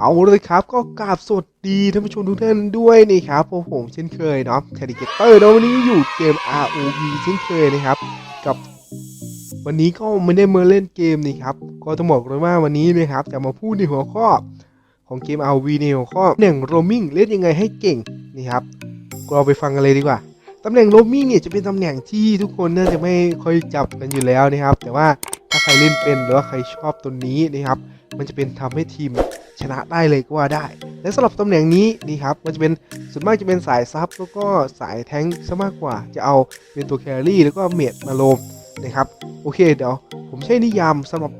เอาเลยครับก็กราบสวัสดีท่านผู้ชมทุกท่านด้วยนี่ครับพวกผมเช่นเคยเนาะแคดิเกเตอร์แล้ววันนี้อยู่เกม ROV เช่นเคยนะครับ กับวันนี้ก็ไม่ได้มาเล่นเกมนี่ครับ ก็ต้องบอกเลยว่าวันนี้นะครับจะมาพูดในหัวข้อของเกม ROV ในหัวข้อตำแหน่งโรมิงเล่นยังไงให้เก่งนี่ครับก็เราไปฟังกันเลยดีกว่าตำแหน่งโรมิงเนี่ยจะเป็นตำแหน่งที่ทุกคนน่าจะไม่ค่อยจับกันอยู่แล้วนะครับ แต่ว่าถ้าใครเล่นเป็นหรือว่าใครชอบตัวนี้นะครับ มันจะเป็นทำให้ทีม ชนะได้เลยก็ว่าได้ และสำหรับตำแหน่งนี้นี่ครับมันจะเป็นส่วนมากจะเป็นสายซับแล้วก็สายแทงซะมากกว่า จะเอาเป็นตัวแครี่แล้วก็เมดมาโลมนะครับโอเคเดี๋ยวผมใช้นิยามสำหรับ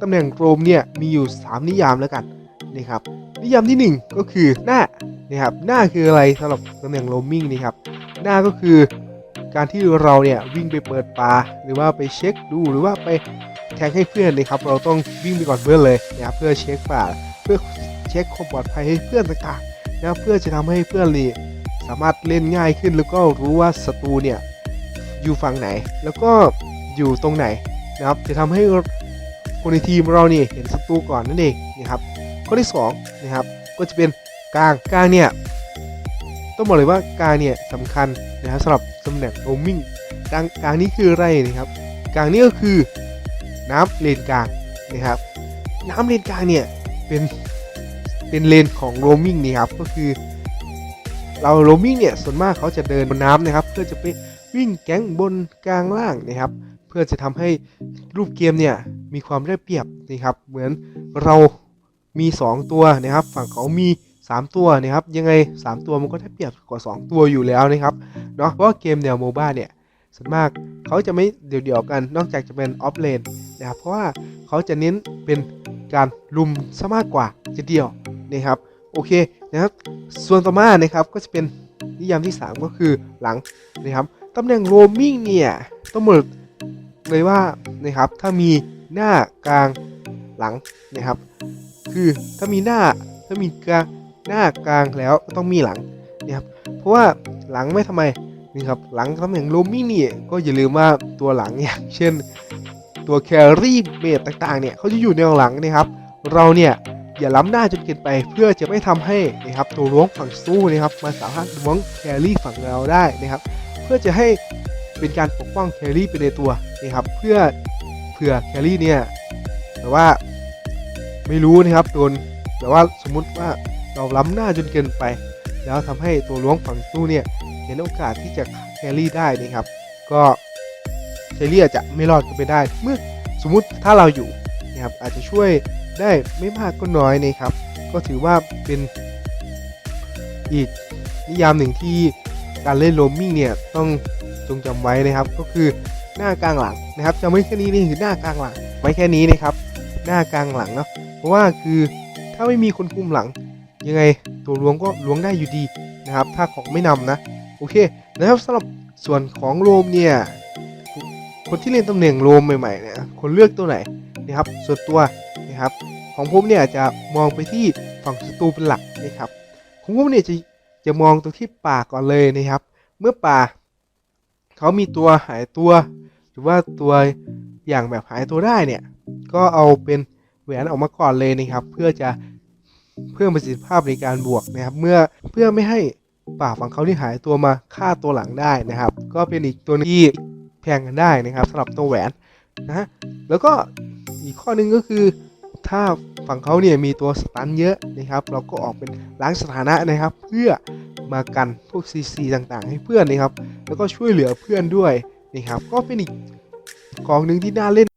ตำแหน่งโรมเนี่ยมีอยู่ 3 นิยามแล้วกันนะครับนิยามทีหนึ่1 ก็คือหน้านะครับหน้าคืออะไรสำหรับตำแหน่งโรมมิ่งนี่ครับหน้าก็คือการที่เราเนี่ยวิ่งไปเปิดปลาหรือว่าไปเช็คดูหรือว่าไปแทงให้เพื่อนนะครับ เราต้องวิ่งไปก่อนเพื่อนเลยนะครับเพื่อเช็คป่า พื่อเช็คความปลอดภัยให้เพื่อนต่างๆนะเพื่อจะทำให้เพื่อนนี่สามารถเล่นง่ายขึ้นแล้วก็รู้ว่าศัตรูเนี่ยอยู่ฝั่งไหน แล้วก็อยู่ตรงไหนนะครับ จะทำให้คนในทีมเราเนี่ยเห็นศัตรูก่อนนั่นเองนะครับข้อที่สองนะครับก็จะเป็นกลางกลางเนี่ยต้องบอกเลยว่ากลางเนี่ยสำคัญนะครับสำหรับตำแหน่งโรมมิ่งกลางกลางนี้คืออะไรนะครับกลางนี้ก็คือน้ำเลนกลางนะครับ น้ำเลนกลางเนี่ย เป็นเป็นเลนของโรมิงนี่ครับก็คือ เราโรมิงเนี่ยส่วนมากเขาจะเดินบนน้ำนะครับ เพื่อจะไปวิ่งแก๊งบนกลางล่างนะครับ เพื่อจะทำให้รูปเกมเนี่ยมีความได้เปรียบนะครับ เหมือนเรามี 2 ตัวนะครับ ฝั่งเขามี 3 ตัวนะครับ ยังไง 3 ตัวมันก็ได้เปรียบกว่า 2 ตัวอยู่แล้วนะครับเนาะเพราะเกมแนวโมบ้าเนี่ยส่วนมาก เขาจะไม่เดี่ยวๆกัน นอกจากจะเป็นออฟเลนนะครับเพราะว่าเขาจะเน้นเป็นการลุมซะมากกว่าจะเดี่ยวนะครับโอเคนะครับส่วนต่อมานะครับก็จะเป็นนิยามที่ 3 ก็คือหลังนะครับตำแหน่งโรมมิ่งเนี่ยต้องบอกเลยว่านะครับถ้ามีหน้ากลางหลังนะครับ คือถ้ามีหน้าถ้ามีกลางหน้ากลางแล้วก็ต้องมีหลังนะครับเพราะว่าหลังไม่ทำไม นี่ครับหลังตำแหน่งโรมมิ่เนี่ยก็อย่าลืมว่าตัวหลังเนี่ยเช่น ตัวแครี่เมดต่างๆเนี่ยเขาจะอยู่ในหลังนะครับ เราเนี่ยอย่าล้ำหน้าจนเกินไปเพื่อจะไม่ทำให้นะครับตัวล้วงฝั่งสู้นะครับมันสามารถล้วงแครี่ฝั่งเราได้นะครับ เพื่อจะให้เป็นการปกป้องแครี่ไปในตัวนะครับ เพื่อเผื่อแครี่เนี่ยแต่ว่าไม่รู้นะครับโดนแต่ว่าสมมุติว่าเราล้ำหน้าจนเกินไป แล้วทำให้ตัวล้วงฝั่งสู้เนี่ย เห็นโอกาสที่จะแครี่ได้นะครับ ก็แครี่อาจจะไม่รอดก็ไปได้ เมื่อสมมุติถ้าเราอยู่นะครับอาจจะช่วยได้ไม่มากก็น้อยนะครับ ก็ถือว่าเป็นอีกนิยามหนึ่งที่การเล่นโรมมิ่งเนี่ยต้องจงจำไว้นะครับ ก็คือหน้ากลางหลังนะครับจำไว้แค่นี้นี่คือหน้ากลางหลังไว้แค่นี้นะครับ หน้ากลางหลังเนาะเพราะว่าคือถ้าไม่มีคนคุมหลังยังไงตัวล้วงก็ล้วงได้อยู่ดีนะครับ ถ้าของไม่นำนะ โอเคนะครับสำหรับส่วนของโรมเนี่ยคนที่เล่นตำแหน่งโรมใหม่ๆเนี่ยคนเลือกตัวไหนนะครับส่วนตัวนะครับของผมเนี่ยจะมองไปที่ฝั่งศัตรูเป็นหลักนะครับของผมเนี่ยจะจะมองตรงที่ป่าก่อนเลยนะครับ เมื่อป่าเขามีตัวหายตัว หรือว่าตัวอย่างแบบหายตัวได้เนี่ยก็เอาเป็นแหวนออกมาก่อนเลยนะครับ เพื่อจะเพิ่มประสิทธิภาพในการบวกนะครับ เมื่อเพื่อไม่ให้ ป่าฝั่งเขาที่หายตัวมาฆ่าตัวหลังได้นะครับ ก็เป็นอีกตัวที่แพงกันได้นะครับสำหรับตัวแหวนนะแล้วก็อีกข้อหนึงก็คือ ถ้าฝั่งเขาเนี่ยมีตัวสตันเยอะนะครับ เราก็ออกเป็นล้างสถานะนะครับ เพื่อมากันพวก CC ต่างๆ ให้เพื่อนนะครับ แล้วก็ช่วยเหลือเพื่อนด้วยนะครับ ก็เป็นอีกกองหนึ่งที่น่าเล่น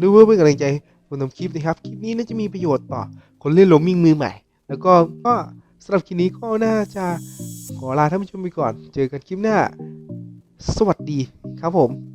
ด้วยเพื่อเป็นกำลังใจคนทำคลิปนะครับ คลิปนี้น่าจะมีประโยชน์ต่อคนเล่นโรมมิ่งมือใหม่ แล้วก็ก็สำหรับคลิปนี้ก็น่าจะขอลาท่านผู้ชมไปก่อน เจอกันคลิปหน้า สวัสดีครับผม